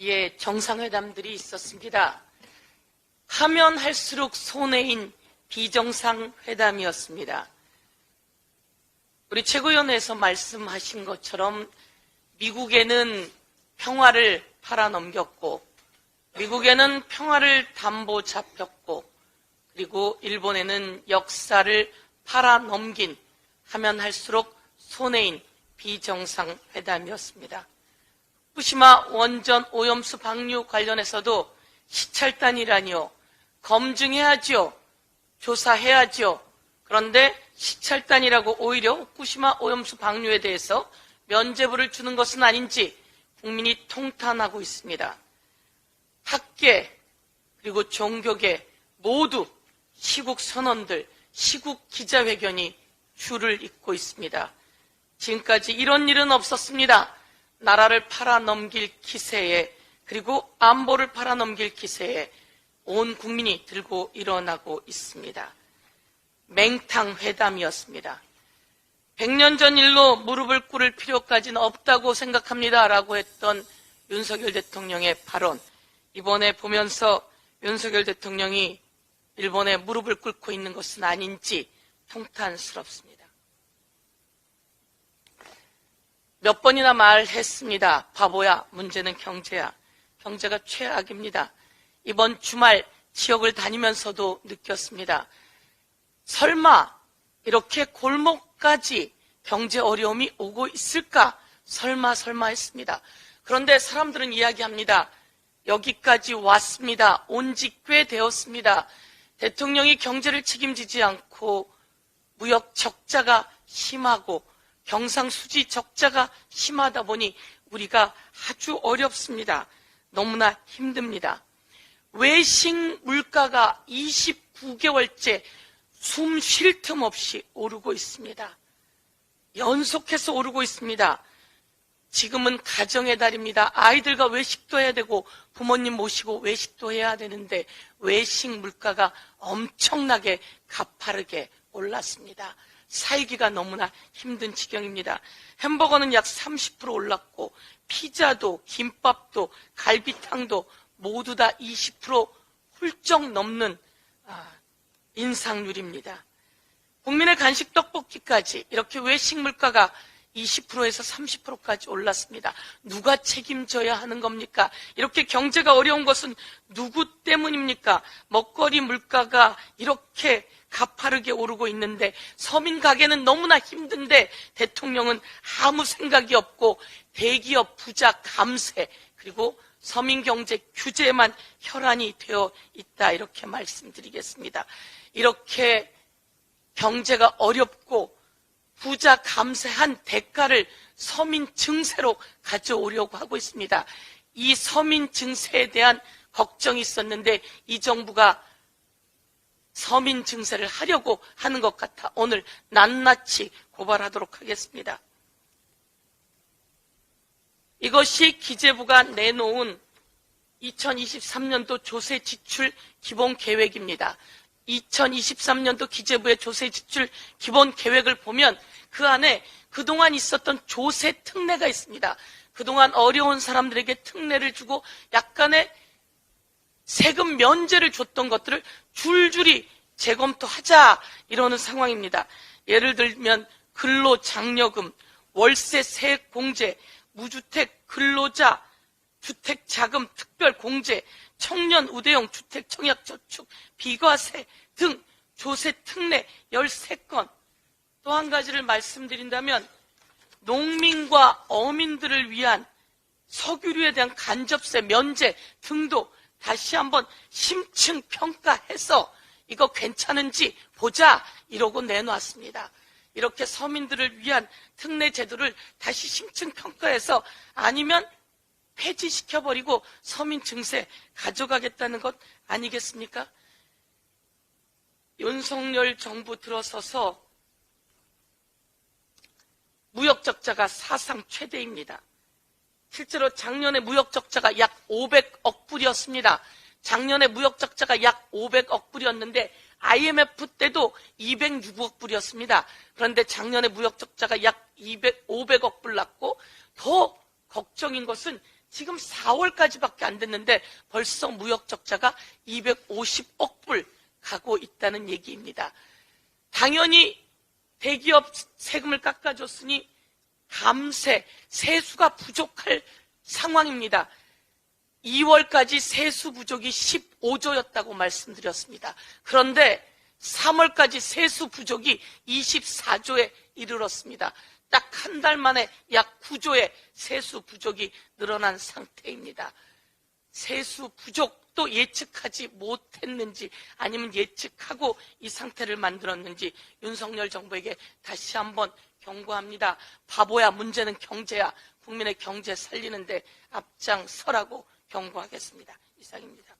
예, 정상회담들이 있었습니다. 하면 할수록 손해인 비정상회담이었습니다. 우리 최고위원회에서 말씀하신 것처럼 미국에는 평화를 팔아넘겼고 미국에는 평화를 담보 잡혔고 그리고 일본에는 역사를 팔아넘긴 하면 할수록 손해인 비정상회담이었습니다. 후쿠시마 원전 오염수 방류 관련해서도 시찰단이라니요. 검증해야지요. 조사해야지요. 그런데 시찰단이라고 오히려 후쿠시마 오염수 방류에 대해서 면죄부를 주는 것은 아닌지 국민이 통탄하고 있습니다. 학계 그리고 종교계 모두 시국 선언들, 시국 기자회견이 줄을 잇고 있습니다. 지금까지 이런 일은 없었습니다. 나라를 팔아넘길 기세에 그리고 안보를 팔아넘길 기세에 온 국민이 들고 일어나고 있습니다. 맹탕 회담이었습니다. 100년 전 일로 무릎을 꿇을 필요까지는 없다고 생각합니다. 라고 했던 윤석열 대통령의 발언. 이번에 보면서 윤석열 대통령이 일본에 무릎을 꿇고 있는 것은 아닌지 통탄스럽습니다. 몇 번이나 말했습니다. 바보야, 문제는 경제야. 경제가 최악입니다. 이번 주말 지역을 다니면서도 느꼈습니다. 설마 이렇게 골목까지 경제 어려움이 오고 있을까? 설마 설마 했습니다. 그런데 사람들은 이야기합니다. 여기까지 왔습니다. 온 지 꽤 되었습니다. 대통령이 경제를 책임지지 않고 무역 적자가 심하고 경상수지 적자가 심하다 보니 우리가 아주 어렵습니다. 너무나 힘듭니다. 외식 물가가 29개월째 숨 쉴 틈 없이 오르고 있습니다. 연속해서 오르고 있습니다. 지금은 가정의 달입니다. 아이들과 외식도 해야 되고 부모님 모시고 외식도 해야 되는데 외식 물가가 엄청나게 가파르게 올랐습니다. 살기가 너무나 힘든 지경입니다. 햄버거는 약 30% 올랐고 피자도 김밥도 갈비탕도 모두 다 20% 훌쩍 넘는 아, 인상률입니다. 국민의 간식 떡볶이까지 이렇게 외식 물가가 20%에서 30%까지 올랐습니다. 누가 책임져야 하는 겁니까? 이렇게 경제가 어려운 것은 누구 때문입니까? 먹거리 물가가 이렇게 가파르게 오르고 있는데 서민 가게는 너무나 힘든데 대통령은 아무 생각이 없고 대기업 부자 감세 그리고 서민 경제 규제만 혈안이 되어 있다 이렇게 말씀드리겠습니다. 이렇게 경제가 어렵고 부자 감세한 대가를 서민 증세로 가져오려고 하고 있습니다. 이 서민 증세에 대한 걱정이 있었는데 이 정부가 서민 증세를 하려고 하는 것 같아 오늘 낱낱이 고발하도록 하겠습니다. 이것이 기재부가 내놓은 2023년도 조세 지출 기본 계획입니다. 2023년도 기재부의 조세 지출 기본 계획을 보면 그 안에 그동안 있었던 조세 특례가 있습니다. 그동안 어려운 사람들에게 특례를 주고 약간의 세금 면제를 줬던 것들을 줄줄이 재검토하자 이러는 상황입니다. 예를 들면 근로장려금, 월세 세액 공제, 무주택 근로자 주택 자금 특별 공제, 청년 우대형 주택 청약 저축, 비과세 등 조세 특례 13건. 또 한 가지를 말씀드린다면 농민과 어민들을 위한 석유류에 대한 간접세 면제 등도 다시 한번 심층 평가해서 이거 괜찮은지 보자 이러고 내놓았습니다. 이렇게 서민들을 위한 특례 제도를 다시 심층 평가해서 아니면 폐지시켜버리고 서민 증세 가져가겠다는 것 아니겠습니까? 윤석열 정부 들어서서 무역 적자가 사상 최대입니다. 실제로 작년에 무역 적자가 약 500억 불이었습니다. 작년에 무역 적자가 약 500억 불이었는데 IMF 때도 206억 불이었습니다. 그런데 작년에 무역 적자가 약 200, 500억 불 났고 더 걱정인 것은 지금 4월까지밖에 안 됐는데 벌써 무역 적자가 250억 불 가고 있다는 얘기입니다. 당연히 대기업 세금을 깎아줬으니 감세, 세수가 부족할 상황입니다. 2월까지 세수 부족이 15조였다고 말씀드렸습니다. 그런데 3월까지 세수 부족이 24조에 이르렀습니다. 딱 한 달 만에 약 9조의 세수 부족이 늘어난 상태입니다. 세수 부족도 예측하지 못했는지 아니면 예측하고 이 상태를 만들었는지 윤석열 정부에게 다시 한번 경고합니다. 바보야 문제는 경제야 국민의 경제 살리는데 앞장서라고 경고하겠습니다. 이상입니다.